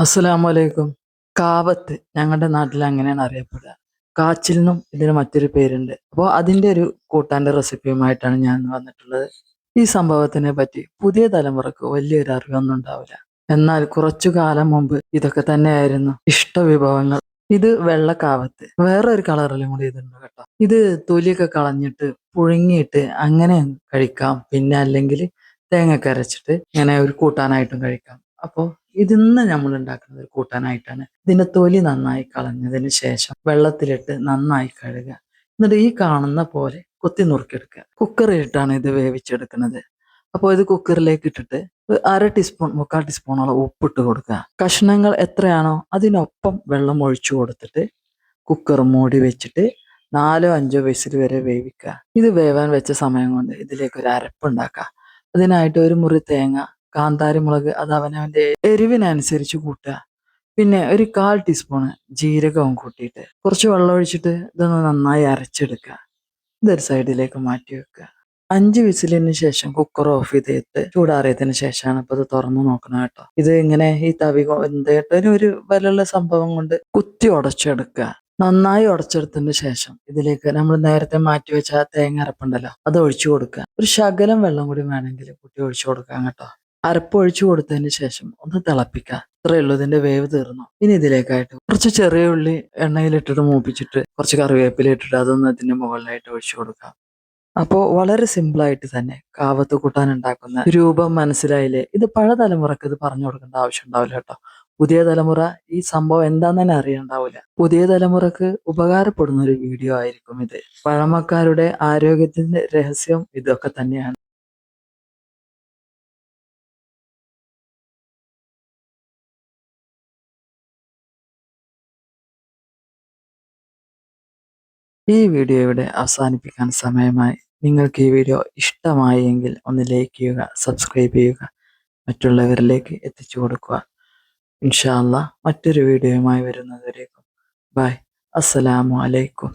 അസ്സലാമു അലൈക്കും കാവത്ത് ഞങ്ങളുടെ നാട്ടിൽ അങ്ങനെയാണ് അറിയപ്പെടുക. കാച്ചിൽ നിന്നും ഇതിന് മറ്റൊരു പേരുണ്ട്. അപ്പോൾ അതിന്റെ ഒരു കൂട്ടാന്റെ റെസിപ്പിയുമായിട്ടാണ് ഞാൻ വന്നിട്ടുള്ളത്. ഈ സംഭവത്തിനെ പറ്റി പുതിയ തലമുറയ്ക്ക് വലിയൊരു അറിവൊന്നും ഉണ്ടാവില്ല. എന്നാൽ കുറച്ചു കാലം മുമ്പ് ഇതൊക്കെ തന്നെയായിരുന്നു ഇഷ്ട വിഭവങ്ങൾ ഇത് വെള്ളക്കാവത്ത്. വേറൊരു കളറിലും കൂടി ഇതുണ്ട് കേട്ടോ. ഇത് തൊലിയൊക്കെ കളഞ്ഞിട്ട് പുഴുങ്ങിയിട്ട് അങ്ങനെ കഴിക്കാം. പിന്നെ അല്ലെങ്കിൽ തേങ്ങ കരച്ചിട്ട് ഇങ്ങനെ ഒരു കൂട്ടാനായിട്ടും കഴിക്കാം. അപ്പോൾ ഇതിന്ന് നമ്മൾ ഉണ്ടാക്കുന്നത് കൂട്ടാനായിട്ടാണ്. ഇതിന്റെ തൊലി നന്നായി കളഞ്ഞതിന് ശേഷം വെള്ളത്തിലിട്ട് നന്നായി കഴുകുക. എന്നിട്ട് ഈ കാണുന്ന പോലെ കൊത്തി നുറുക്കിയെടുക്കുക. കുക്കറിലിട്ടാണ് ഇത് വേവിച്ചെടുക്കുന്നത്. അപ്പോൾ ഇത് കുക്കറിലേക്ക് ഇട്ടിട്ട് അര ടീസ്പൂൺ മുക്കാൽ ടീസ്പൂണോളം ഉപ്പിട്ട് കൊടുക്കുക. കഷ്ണങ്ങൾ എത്രയാണോ അതിനൊപ്പം വെള്ളം ഒഴിച്ചു കൊടുത്തിട്ട് കുക്കർ മൂടി വെച്ചിട്ട് നാലോ അഞ്ചോ വിസിൽ വരെ വേവിക്കുക. ഇത് വേവാൻ വെച്ച സമയം കൊണ്ട് ഇതിലേക്ക് ഒരു അരപ്പ് അരപ്പുണ്ടാക്കുക അതിനായിട്ട് ഒരു മുറി തേങ്ങ കാന്താരി മുളക് അത് അവനവന്റെ എരിവിനനുസരിച്ച് കൂട്ടുക. പിന്നെ ഒരു കാൽ ടീസ്പൂണ് ജീരകവും കൂട്ടിയിട്ട് കുറച്ച് വെള്ളം ഒഴിച്ചിട്ട് ഇതൊന്ന് നന്നായി അരച്ചെടുക്കുക. ഇതൊരു സൈഡിലേക്ക് മാറ്റി വെക്കുക. അഞ്ച് വിസിലിന് ശേഷം കുക്കർ ഓഫ് ചെയ്തിട്ട് ചൂടാറിയതിന് ശേഷമാണ് ഇപ്പൊ ഇത് തുറന്നു നോക്കണം കേട്ടോ. ഇത് ഇങ്ങനെ ഈ തവി എന്തിട്ട് ഒരു വിലയുള്ള സംഭവം കൊണ്ട് കുത്തി ഉടച്ചെടുക്കുക. നന്നായി ഉടച്ചെടുത്തതിന് ശേഷം ഇതിലേക്ക് നമ്മൾ നേരത്തെ മാറ്റി വെച്ച തേങ്ങ അരപ്പുണ്ടല്ലോ അത് ഒഴിച്ചു കൊടുക്കുക. ഒരു ശകലം വെള്ളം കൂടി വേണമെങ്കിൽ കുട്ടി ഒഴിച്ചു കൊടുക്കാം കേട്ടോ. അരപ്പ് ഒഴിച്ചു കൊടുത്തതിന് ശേഷം ഒന്ന് തിളപ്പിക്കുക. ഇത്രയേ ഉള്ളൂ ഇതിന്റെ വേവ് തീർന്നു. ഇനി ഇതിലേക്കായിട്ട് കുറച്ച് ചെറിയ ഉള്ളി എണ്ണയിലിട്ടിട്ട് മൂപ്പിച്ചിട്ട് കുറച്ച് കറിവേപ്പില ഇട്ടിട്ട് അതൊന്ന് ഇതിന്റെ മുകളിലായിട്ട് ഒഴിച്ചു കൊടുക്കാം അപ്പോൾ വളരെ സിമ്പിൾ ആയിട്ട് തന്നെ കാവത്ത് കൂട്ടാൻ ഉണ്ടാക്കുന്ന രൂപം മനസ്സിലായില്ലേ? ഇത് പഴതലമുറക്ക് ഇത് പറഞ്ഞു കൊടുക്കേണ്ട ആവശ്യം ഉണ്ടാവില്ല കേട്ടോ. പുതിയ തലമുറ ഈ സംഭവം എന്താന്ന് തന്നെ അറിയണ്ടാവില്ല. പുതിയ തലമുറയ്ക്ക് ഉപകാരപ്പെടുന്ന ഒരു വീഡിയോ ആയിരിക്കും ഇത്. പഴമക്കാരുടെ ആരോഗ്യത്തിന്റെ രഹസ്യം ഇതൊക്കെ തന്നെയാണ്. ഈ വീഡിയോ ഇവിടെ അവസാനിപ്പിക്കാൻ സമയമായി. നിങ്ങൾക്ക് ഈ വീഡിയോ ഇഷ്ടമായെങ്കിൽ ഒന്ന് ലൈക്ക് ചെയ്യുക സബ്സ്ക്രൈബ് ചെയ്യുക മറ്റുള്ളവരിലേക്ക് എത്തിച്ചു കൊടുക്കുക. ഇൻഷാല്ല മറ്റൊരു വീഡിയോയുമായി വരുന്നതുവരേക്കും. ബൈ അസ്സലാമു അലൈക്കും.